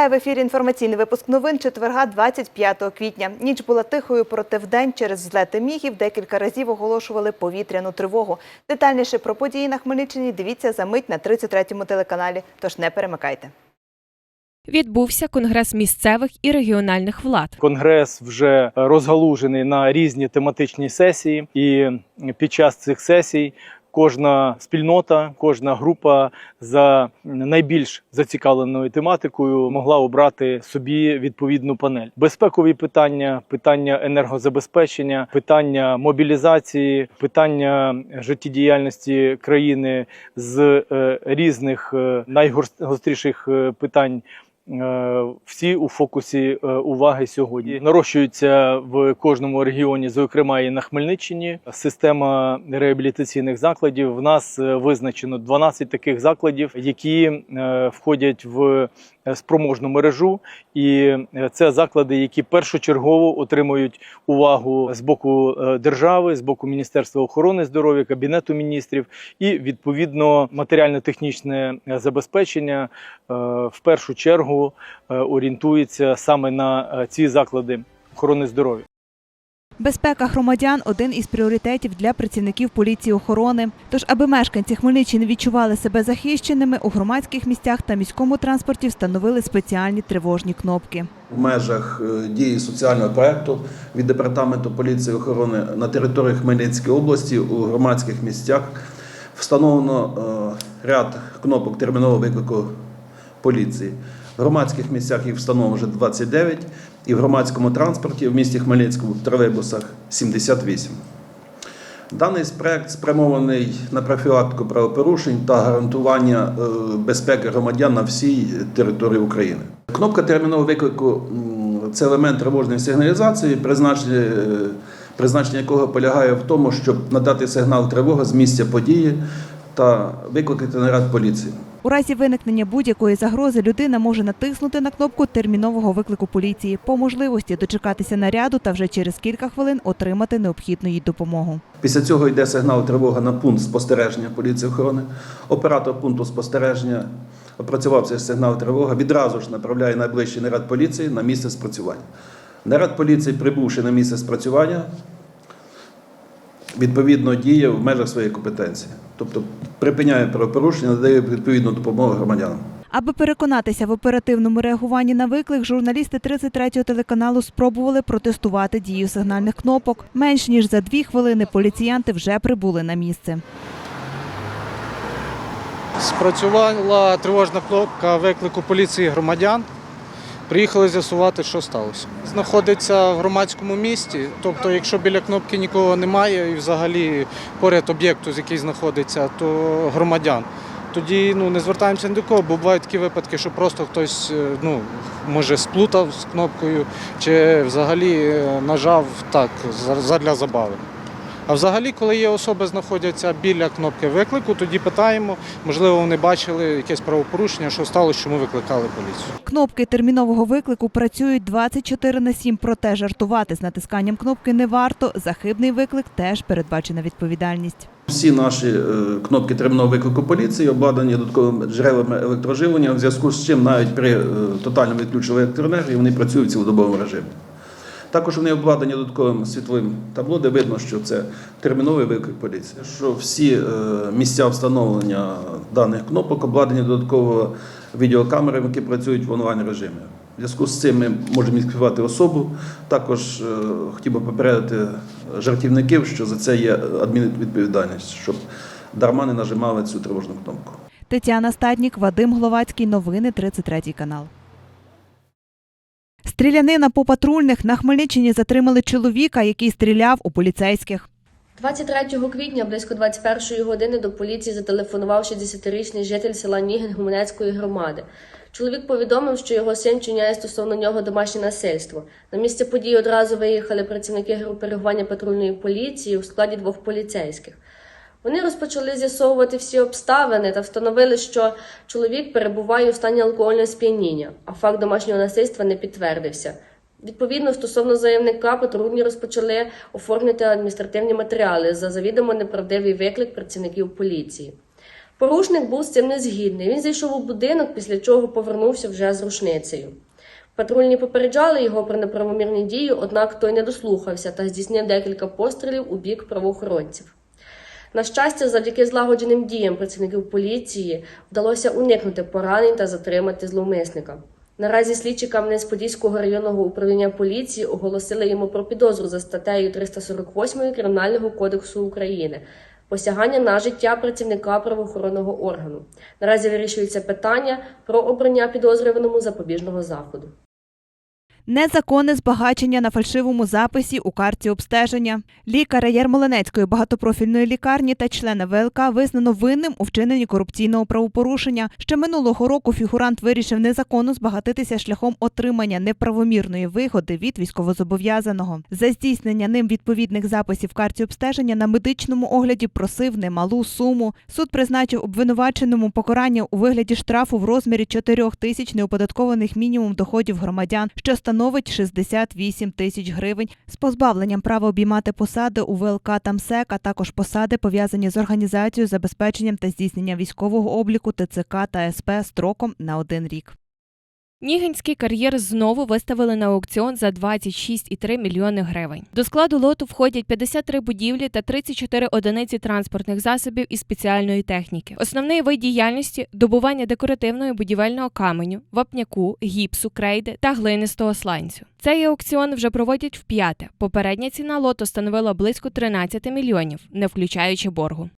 Вітаю в ефірі інформаційний випуск новин четверга 25 квітня. Ніч була тихою, проте вдень через злети мігів декілька разів оголошували повітряну тривогу. Детальніше про події на Хмельниччині дивіться за мить на 33-му телеканалі. Тож не перемикайте. Відбувся конгрес місцевих і регіональних влад. Конгрес вже розгалужений на різні тематичні сесії, і під час цих сесій кожна спільнота, кожна група за найбільш зацікавленою тематикою могла обрати собі відповідну панель. Безпекові питання, питання енергозабезпечення, питання мобілізації, питання життєдіяльності країни з е, різних е, найгостріших е, питань. Е, Всі у фокусі е, уваги сьогодні нарощується в кожному регіоні, зокрема і на Хмельниччині. Система реабілітаційних закладів. В нас е, визначено 12 таких закладів, які входять в спроможну мережу, і е, це заклади, які першочергово отримують увагу з боку е, держави, з боку Міністерства охорони здоров'я, кабінету міністрів, і відповідно матеріально-технічне е, забезпечення е, в першу чергу е, орієнтується саме на е, ці заклади охорони здоров'я. Безпека громадян один із пріоритетів для працівників поліції охорони. Тож, аби мешканці Хмельниччини відчували себе захищеними, у громадських місцях та міському транспорті встановили спеціальні тривожні кнопки. В межах е, дії соціального проекту від департаменту поліції охорони на території Хмельницької області у громадських місцях встановлено е, ряд кнопок термінового виклику поліції. В громадських місцях їх встановлено вже 29, і в громадському транспорті в місті Хмельницькому в тролейбусах 78. Даний проект спрямований на профілактику правопорушень та гарантування е, безпеки громадян на всій території України. Кнопка термінового виклику це елемент тривожної сигналізації, призначення, е, призначення якого полягає в тому, щоб надати сигнал тривоги з місця події та викликати наряд поліції. У разі виникнення будь-якої загрози людина може натиснути на кнопку термінового виклику поліції, по можливості дочекатися наряду та вже через кілька хвилин отримати необхідну їй допомогу. Після цього йде сигнал тривога на пункт спостереження поліції охорони. Оператор пункту спостереження опрацював цей сигнал тривога, відразу ж направляє найближчий наряд поліції на місце спрацювання. Наряд поліції, прибувши на місце спрацювання, відповідно діє в межах своєї компетенції. Тобто припиняє правопорушення, надає відповідну допомогу громадянам. Аби переконатися в оперативному реагуванні на виклик, журналісти 33-го телеканалу спробували протестувати дію сигнальних кнопок. Менш ніж за дві хвилини поліціянти вже прибули на місце. Спрацювала тривожна кнопка виклику поліції громадян. Приїхали з'ясувати, що сталося. Знаходиться в громадському місті, тобто, якщо біля кнопки нікого немає і взагалі поряд об'єкту, з який знаходиться, то громадян. Тоді ну, не звертаємося ні до кого, бо бувають такі випадки, що просто хтось е, ну, може сплутав з кнопкою чи взагалі е, нажав так за- задля забави. А взагалі, коли є особи, знаходяться біля кнопки виклику, тоді питаємо, можливо, вони бачили якесь правопорушення, що сталося, чому викликали поліцію. Кнопки термінового виклику працюють 24 на 7, проте жартувати з натисканням кнопки не варто. За хибний виклик теж передбачена відповідальність. Всі наші е, кнопки термінового виклику поліції обладнані додатковими джерелами електроживлення, в зв'язку з чим навіть при е, тотальному відключенні електроенергії вони працюють в цілодобовому режимі. Також вони обладнані додатковим світловим табло, де видно, що це терміновий виклик поліції. Що всі е, місця встановлення даних кнопок обладнані додатково відеокамерами, які працюють в онлайн режимі. В зв'язку з цим ми можемо відкривати особу. Також е, хотів би попередити жартівників, що за це є адмінвідповідальність, щоб дарма не нажимали цю тривожну кнопку. Тетяна Стаднік, Вадим Гловацький. Новини 33 канал. Стрілянина по патрульних на Хмельниччині затримали чоловіка, який стріляв у поліцейських. 23 квітня близько 21 години до поліції зателефонував 60-річний житель села Нігин Гуменецької громади. Чоловік повідомив, що його син чиняє стосовно нього домашнє насильство. На місце події одразу виїхали працівники групи реагування патрульної поліції у складі двох поліцейських. Вони розпочали з'ясовувати всі обставини та встановили, що чоловік перебуває у стані алкогольного сп'яніння, а факт домашнього насильства не підтвердився. Відповідно, стосовно заявника, патрульні розпочали оформити адміністративні матеріали за завідомо неправдивий виклик працівників поліції. Порушник був з цим не згідний. Він зайшов у будинок, після чого повернувся вже з рушницею. Патрульні попереджали його про неправомірні дії, однак той не дослухався та здійснив декілька пострілів у бік правоохоронців. На щастя, завдяки злагодженим діям працівників поліції вдалося уникнути поранень та затримати зловмисника. Наразі слідчі Кам'янець-Подільського районного управління поліції оголосили йому про підозру за статтею 348 Кримінального кодексу України посягання на життя працівника правоохоронного органу. Наразі вирішується питання про обрання підозрюваному запобіжного заходу. Незаконне збагачення на фальшивому записі у карті обстеження. Лікаря Ярмолинецької багатопрофільної лікарні та члена ВЛК визнано винним у вчиненні корупційного правопорушення. Ще минулого року фігурант вирішив незаконно збагатитися шляхом отримання неправомірної вигоди від військовозобов'язаного. За здійснення ним відповідних записів в карті обстеження на медичному огляді просив немалу суму. Суд призначив обвинуваченому покарання у вигляді штрафу в розмірі 4 тисяч неоподаткованих мінімум доходів громадян, що становить 68 тисяч гривень, з позбавленням права обіймати посади у ВЛК та МСЕК, а також посади, пов'язані з організацією, забезпеченням та здійсненням військового обліку ТЦК та СП строком на один рік. Нігинський кар'єр знову виставили на аукціон за 26,3 мільйони гривень. До складу лоту входять 53 будівлі та 34 одиниці транспортних засобів і спеціальної техніки. Основний вид діяльності добування декоративного будівельного каменю, вапняку, гіпсу, крейди та глинистого сланцю. Цей аукціон вже проводять вп'яте. Попередня ціна лоту становила близько 13 мільйонів, не включаючи боргу.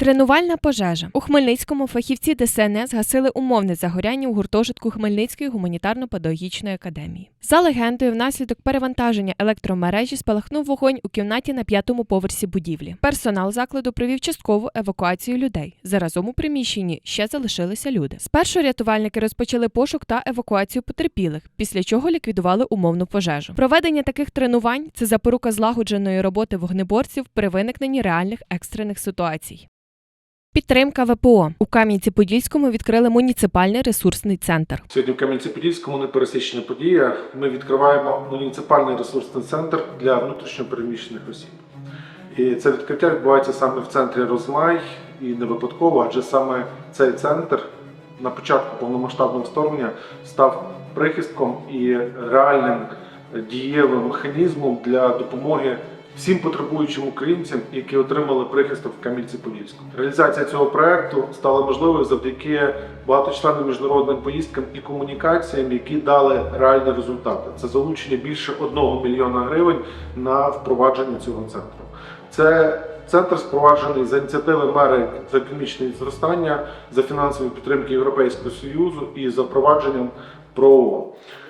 Тренувальна пожежа у Хмельницькому фахівці ДСНС гасили умовне загоряння у гуртожитку Хмельницької гуманітарно-педагогічної академії. За легендою, внаслідок перевантаження електромережі спалахнув вогонь у кімнаті на п'ятому поверсі будівлі. Персонал закладу провів часткову евакуацію людей. Заразом у приміщенні ще залишилися люди. Спершу рятувальники розпочали пошук та евакуацію потерпілих, після чого ліквідували умовну пожежу. Проведення таких тренувань це запорука злагодженої роботи вогнеборців при виникненні реальних екстрених ситуацій. Підтримка ВПО у Кам'янці-Подільському відкрили муніципальний ресурсний центр. Сьогодні в Кам'янці-Подільському непересічна подія. Ми відкриваємо муніципальний ресурсний центр для внутрішньопереміщених осіб. І це відкриття відбувається саме в центрі Розмай і не випадково, адже саме цей центр на початку повномасштабного вторгнення став прихистком і реальним дієвим механізмом для допомоги всім потребуючим українцям, які отримали прихисток в Кам'янці-Подільському. Реалізація цього проекту стала можливою завдяки багаточленним міжнародним поїздкам і комунікаціям, які дали реальні результати. Це залучення більше 1 мільйона гривень на впровадження цього центру. Це центр спроваджений за ініціативи мери за економічне зростання, за фінансової підтримки Європейського Союзу і за впровадженням ПРООН.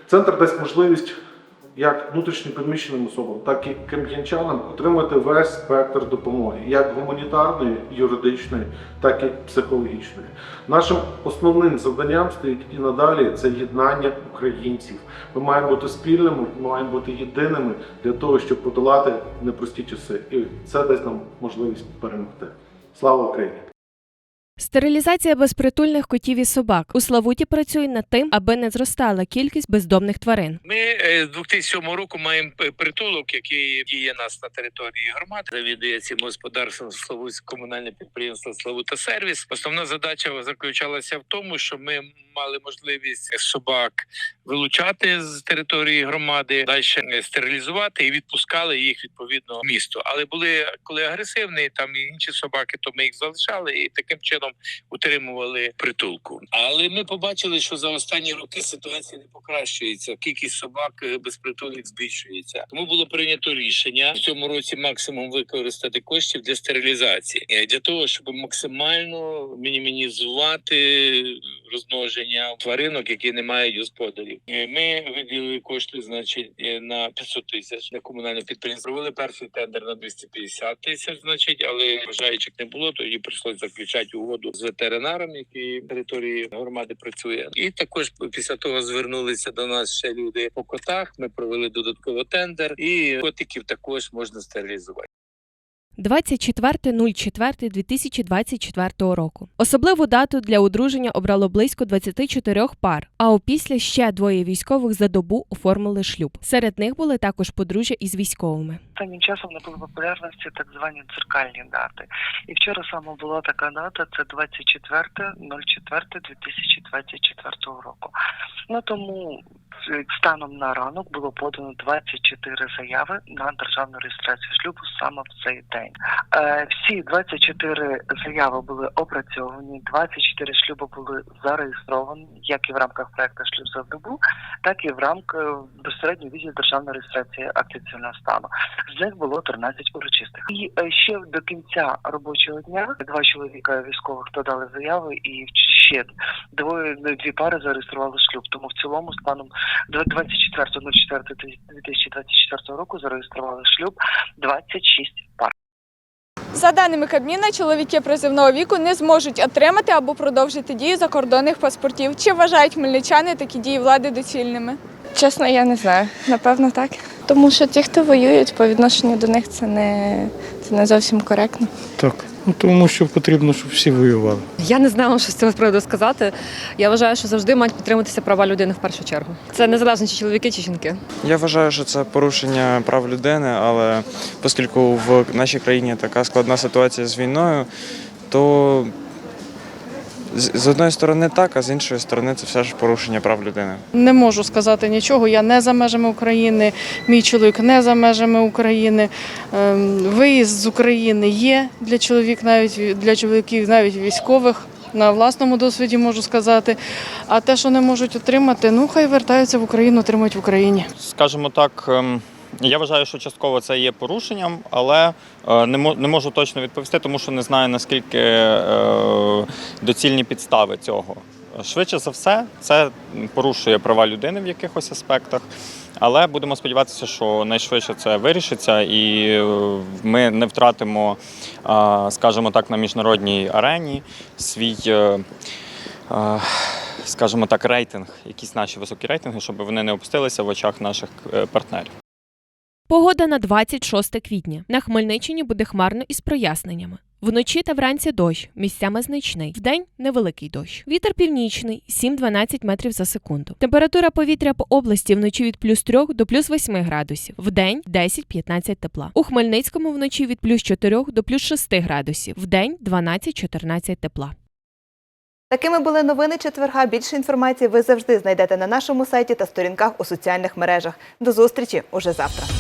Центр дасть можливість як внутрішньопереміщеним особам, так і кам'янчанам отримати весь спектр допомоги, як гуманітарної, юридичної, так і психологічної. Нашим основним завданням стоїть і надалі це єднання українців. Ми маємо бути спільними, ми маємо бути єдиними для того, щоб подолати непрості часи. І це дасть нам можливість перемогти. Слава Україні! Стерилізація безпритульних котів і собак у Славуті працює над тим, аби не зростала кількість бездомних тварин. Ми е, з 2007 року маємо притулок, який діє нас на території громади. Завідує цим господарством Славутське комунальне підприємство Славута Сервіс. Основна задача заключалася в тому, що ми мали можливість собак вилучати з території громади, далі стерилізувати і відпускали їх відповідно в місто. Але були коли агресивні, там і інші собаки, то ми їх залишали і таким чином утримували притулку. Але ми побачили, що за останні роки ситуація не покращується. Кількість собак е, безпритульних збільшується. Тому було прийнято рішення в цьому році максимум використати коштів для стерилізації Е, для того, щоб максимально мінімізувати розмноження тваринок, які не мають господарів. Е, Ми виділили кошти, значить, е, на 500 тисяч на комунальне підприємство. Провели перший тендер на 250 тисяч, значить, але бажаючих не було. Тоді прийшлося заключати угоду з ветеринаром, який на території громади працює. І також після того звернулися до нас ще люди по котах. Ми провели додатково тендер, і котиків також можна стерилізувати. 24.04.2024 року. Особливу дату для одруження обрало близько 24 пар. А опісля ще двоє військових за добу оформили шлюб. Серед них були також подружжя із військовими. Останнім часом набули популярності так звані дзеркальні дати. І вчора саме була така дата, це 24.04.2024 року. Ну тому станом на ранок було подано 24 заяви на державну реєстрацію шлюбу саме в цей день. Е, всі 24 заяви були опрацьовані, 24 шлюби були зареєстровані, як і в рамках проекту шлюб за добу, так і в рамках е, безпосередньо відділу державної реєстрації акції стану. З них було 13 урочистих. І е, ще до кінця робочого дня два чоловіка військових додали заяви, і ще двоє дві пари зареєстрували шлюб. Тому в цілому станом 24.04.2024 року зареєстрували шлюб 26 пар. За даними Кабміна, чоловіки призивного віку не зможуть отримати або продовжити дію закордонних паспортів. Чи вважають хмельничани такі дії влади доцільними? Чесно, я не знаю. Напевно, так. Тому що ті, хто воюють, по відношенню до них це не, це не зовсім коректно. Так, ну тому що потрібно, щоб всі воювали. Я не знала, що з цього приводу сказати. Я вважаю, що завжди мають підтриматися права людини в першу чергу. Це незалежно чи чоловіки, чи жінки. Я вважаю, що це порушення прав людини, але оскільки в нашій країні така складна ситуація з війною, то з одної сторони так, а з іншої сторони це все ж порушення прав людини. Не можу сказати нічого. Я не за межами України. Мій чоловік не за межами України. Ем, Виїзд з України є для чоловік, навіть для чоловіків, навіть військових. На власному досвіді можу сказати. А те, що не можуть отримати, ну хай вертаються в Україну, отримують в Україні. Скажімо так, ем, я вважаю, що частково це є порушенням, але е, не мо- не можу точно відповісти, тому що не знаю наскільки е, доцільні підстави цього. Швидше за все, це порушує права людини в якихось аспектах, але будемо сподіватися, що найшвидше це вирішиться, і е, ми не втратимо, скажімо так, на міжнародній арені свій. е, Скажімо так, рейтинг, якісь наші високі рейтинги, щоб вони не опустилися в очах наших е, партнерів. Погода на 26 квітня. На Хмельниччині буде хмарно із проясненнями. Вночі та вранці дощ, місцями значний. Вдень невеликий дощ. Вітер північний 7-12 метрів за секунду. Температура повітря по області вночі від плюс 3 до плюс 8 градусів. Вдень 10-15 тепла. У Хмельницькому вночі від плюс 4 до плюс 6 градусів. Вдень 12-14 тепла. Такими були новини четверга. Більше інформації ви завжди знайдете на нашому сайті та сторінках у соціальних мережах. До зустрічі уже завтра.